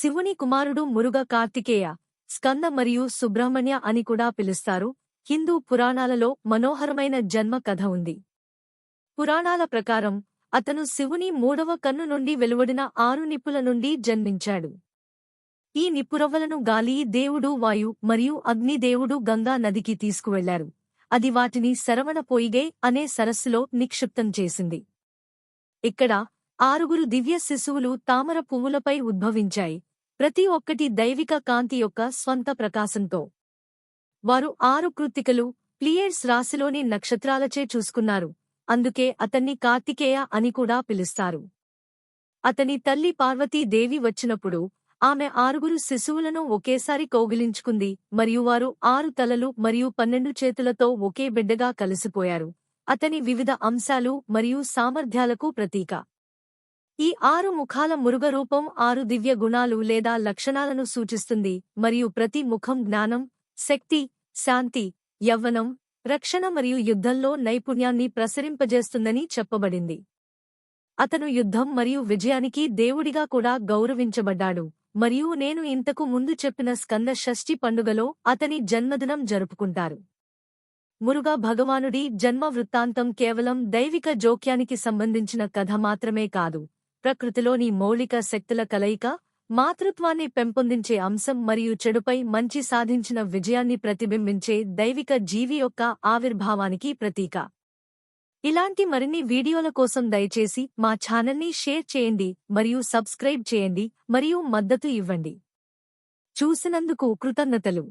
శివుని కుమారుడు మురుగ కార్తికేయ స్కంద మరియు సుబ్రహ్మణ్య అని కూడా పిలుస్తారు. హిందూ పురాణాలలో మనోహరమైన జన్మ కథ ఉంది. పురాణాల ప్రకారం అతను శివుని మూడవ కన్ను నుండి వెలువడిన ఆరు నిప్పుల నుండి జన్మించాడు. ఈ నిప్పురవ్వలను గాలి దేవుడు వాయు మరియు అగ్నిదేవుడు గంగా నదికి తీసుకువెళ్ళారు. అది వాటిని శరవణ పొయిగే అనే సరస్సులో నిక్షిప్తం చేసింది. ఇక్కడ ఆరుగురు దివ్య శిశువులు తామర పువ్వులపై ఉద్భవించాయి. ప్రతి ఒక్కటి దైవిక కాంతి యొక్క స్వంత ప్రకాశంతో. వారు ఆరు కృత్తికలు ప్లియేడ్స్ రాశిలోని నక్షత్రాలచే చూసుకున్నారు. అందుకే అతన్ని కార్తికేయ అని కూడా పిలుస్తారు. అతని తల్లి పార్వతీదేవి వచ్చినప్పుడు ఆమె ఆరుగురు శిశువులను ఒకేసారి కౌగిలించుకుంది మరియు వారు ఆరు తలలు మరియు పన్నెండు చేతులతో ఒకే బిడ్డగా కలిసిపోయారు. అతని వివిధ అంశాలు మరియు సామర్థ్యాలకు ప్రతీక. ఈ ఆరు ముఖాల మురుగ రూపం ఆరు దివ్య గుణాలు లేదా లక్షణాలను సూచిస్తుంది మరియు ప్రతి ముఖం జ్ఞానం శక్తి శాంతి యవ్వనం రక్షణ మరియు యుద్ధంలో నైపుణ్యాన్ని ప్రసరింపజేస్తుందని చెప్పబడింది. అతను యుద్ధం మరియు విజయానికి దేవుడిగా కూడా గౌరవించబడ్డాడు. మరియు నేను ఇంతకు ముందు చెప్పిన స్కంద షష్ఠి పండుగలో అతని జన్మదినం జరుపుకుంటారు. మురుగా భగవానుడి జన్మ వృత్తాంతం కేవలం దైవిక జోక్యానికి సంబంధించిన కథ మాత్రమే కాదు. ప్రకృతిలోని మౌలిక శక్తుల కలయిక మాతృత్వాన్ని పెంపొందించే అంశం మరియు చెడుపై మంచి సాధించిన విజయాన్ని ప్రతిబింబించే దైవిక జీవి యొక్క ఆవిర్భావానికి ప్రతీక. ఇలాంటి మరిన్ని వీడియోల కోసం దయచేసి మా ఛానల్ని షేర్ చేయండి మరియు సబ్స్క్రైబ్ చేయండి మరియు మద్దతు ఇవ్వండి. చూసినందుకు కృతజ్ఞతలు.